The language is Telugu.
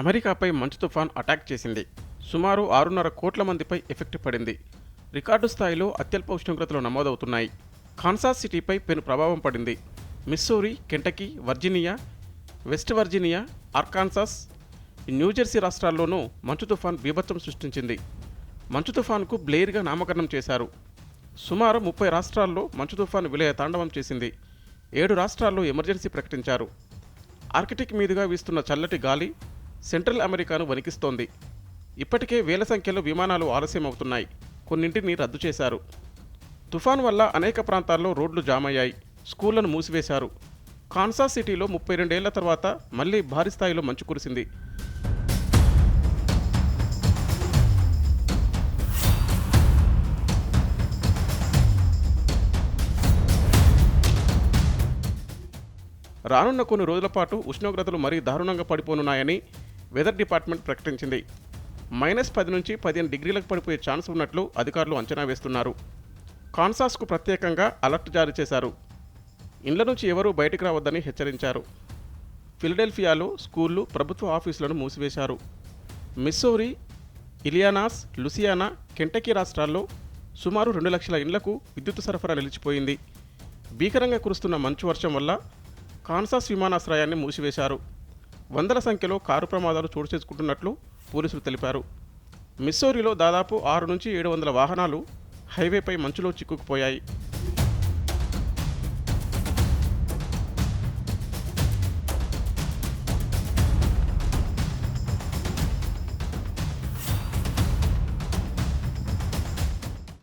అమెరికాపై మంచు తుఫాన్ అటాక్ చేసింది. సుమారు ఆరున్నర కోట్ల మందిపై ఎఫెక్ట్ పడింది. రికార్డు స్థాయిలో అత్యల్ప ఉష్ణోగ్రతలు నమోదవుతున్నాయి. కాన్సాస్ సిటీపై పెను ప్రభావం పడింది. Missouri Kentucky Virginia West Virginia Arkansas New Jersey రాష్ట్రాల్లోనూ మంచు తుఫాన్ బీభత్సం సృష్టించింది. మంచు తుఫాన్కు బ్లేర్గా నామకరణం చేశారు. సుమారు ముప్పై రాష్ట్రాల్లో మంచు తుఫాన్ విలయ తాండవం చేసింది. ఏడు రాష్ట్రాల్లో ఎమర్జెన్సీ ప్రకటించారు. ఆర్కిటిక్ మీదుగా వీస్తున్న చల్లటి గాలి సెంట్రల్ అమెరికాను వణికిస్తోంది. ఇప్పటికే వేల సంఖ్యలో విమానాలు ఆలస్యం అవుతున్నాయి కొన్నింటిని రద్దు చేశారు. తుఫాన్ వల్ల అనేక ప్రాంతాల్లో రోడ్లు జామ్ అయ్యాయి స్కూళ్ళను మూసివేశారు. కాన్సాస్ సిటీలో ముప్పై రెండేళ్ళ తర్వాత మళ్ళీ భారీ స్థాయిలో మంచు కురిసింది. రానున్న కొన్ని రోజుల పాటు ఉష్ణోగ్రతలు మరీ దారుణంగా పడిపోనున్నాయని వెదర్ డిపార్ట్మెంట్ ప్రకటించింది. మైనస్ పది నుంచి పదిహేను డిగ్రీలకు పడిపోయే ఛాన్స్ ఉన్నట్లు అధికారులు అంచనా వేస్తున్నారు. కాన్సాస్కు ప్రత్యేకంగా అలర్ట్ జారీ చేశారు. ఇండ్ల నుంచి ఎవరూ బయటకు రావద్దని హెచ్చరించారు. ఫిలడెల్ఫియాలో స్కూళ్ళు ప్రభుత్వ ఆఫీసులను మూసివేశారు. మిస్సోరీ ఇలియానాస్ లుసియానా కెంటకీ రాష్ట్రాల్లో సుమారు రెండు లక్షల ఇండ్లకు విద్యుత్ సరఫరా నిలిచిపోయింది. భీకరంగా కురుస్తున్న మంచు వర్షం వల్ల కాన్సాస్ విమానాశ్రయాన్ని మూసివేశారు. వందల సంఖ్యలో కారు ప్రమాదాలు చోటు చేసుకుంటున్నట్లు పోలీసులు తెలిపారు. మిస్సోరీలో దాదాపు ఆరు నుంచి ఏడు వందల వాహనాలు హైవేపై మంచులో చిక్కుకుపోయాయి.